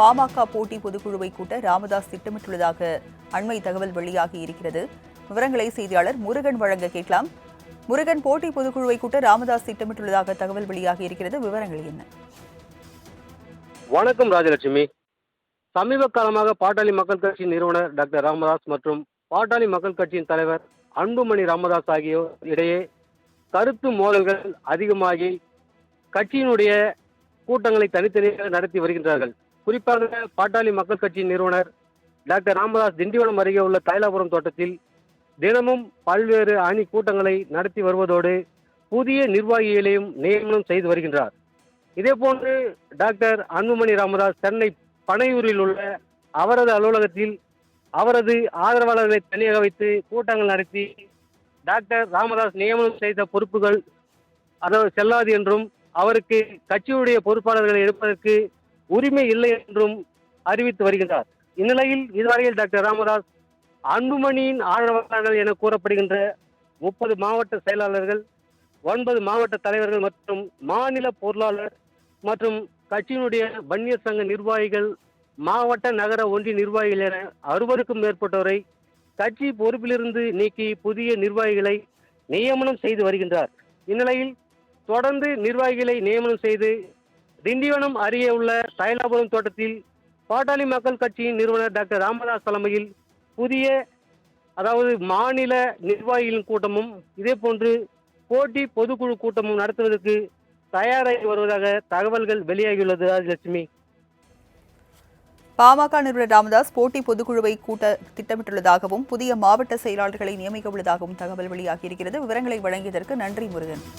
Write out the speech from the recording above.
பாமக போட்டி பொதுக்குழுவை கூட்ட ராமதாஸ் திட்டமிட்டுள்ளதாக அண்மை தகவல் வெளியாகி இருக்கிறது. விவரங்களை செய்தியாளர் முருகன் வழங்க கேட்கலாம். முருகன் போட்டி பொதுக்குழுவை கூட்ட ராமதாஸ் திட்டமிட்டுள்ளதாக தகவல் வெளியாகி இருக்கிறது. விவரங்கள் என்ன? வணக்கம் ராஜலட்சுமி. சமீப காலமாக பாட்டாளி மக்கள் கட்சி நிறுவனர் டாக்டர் ராமதாஸ் மற்றும் பாட்டாளி மக்கள் கட்சியின் தலைவர் அன்புமணி ராமதாஸ் ஆகியோர் இடையே கருத்து மோதல்கள் அதிகமாகி கட்சியினுடைய கூட்டங்களை தனித்தனியாக நடத்தி வருகின்றார்கள். குறிப்பாக பாட்டாளி மக்கள் கட்சியின் நிறுவனர் டாக்டர் ராமதாஸ் திண்டிவனம் அருகே உள்ள தைலாபுரம் தோட்டத்தில் தினமும் பல்வேறு அணி கூட்டங்களை நடத்தி வருவதோடு புதிய நிர்வாகிகளையும் நியமனம் செய்து வருகின்றார். இதேபோன்று டாக்டர் அன்புமணி ராமதாஸ் சென்னை பனையூரில் உள்ள அவரது அலுவலகத்தில் அவரது ஆதரவாளர்களை தனியாக வைத்து கூட்டங்கள் நடத்தி டாக்டர் ராமதாஸ் நியமனம் செய்த பொறுப்புகள் அதாவது செல்லாது என்றும் அவருக்கு கட்சியுடைய பொறுப்பாளர்களை எடுப்பதற்கு உரிமை இல்லை என்றும் அறிவித்து வருகின்றார் இந்நிலையில் இதுவரையில் டாக்டர் ராமதாஸ் அன்புமணியின் ஆதரவாளர்கள் என கூறப்படுகின்ற முப்பது மாவட்ட செயலாளர்கள் ஒன்பது மாவட்ட தலைவர்கள் மற்றும் மாநில பொருளாளர் மற்றும் கட்சியினுடைய வன்னியர் சங்க நிர்வாகிகள் மாவட்ட நகர ஒன்றிய நிர்வாகிகள் என அறுபதுக்கும் மேற்பட்டோரை கட்சி பொறுப்பிலிருந்து நீக்கி புதிய நிர்வாகிகளை நியமனம் செய்து வருகின்றார். இந்நிலையில் தொடர்ந்து நிர்வாகிகளை நியமனம் செய்து திண்டிவனம் அருகே உள்ள தைலாபுரம் தோட்டத்தில் பாட்டாளி மக்கள் கட்சியின் நிறுவனர் டாக்டர் ராமதாஸ் தலைமையில் புதிய அதாவது மாநில நிர்வாகிகளின் கூட்டமும் இதே போன்று போட்டி பொதுக்குழு கூட்டமும் நடத்துவதற்கு தயாராகி வருவதாக தகவல்கள் வெளியாகியுள்ளது. ராஜலட்சுமி. பாமக நிறுவனர் ராமதாஸ் போட்டி பொதுக்குழுவை கூட்ட திட்டமிட்டுள்ளதாகவும் புதிய மாவட்ட செயலாளர்களை நியமிக்க உள்ளதாகவும் தகவல் வெளியாகி இருக்கிறது விவரங்களை வழங்கியதற்கு நன்றி முருகன்.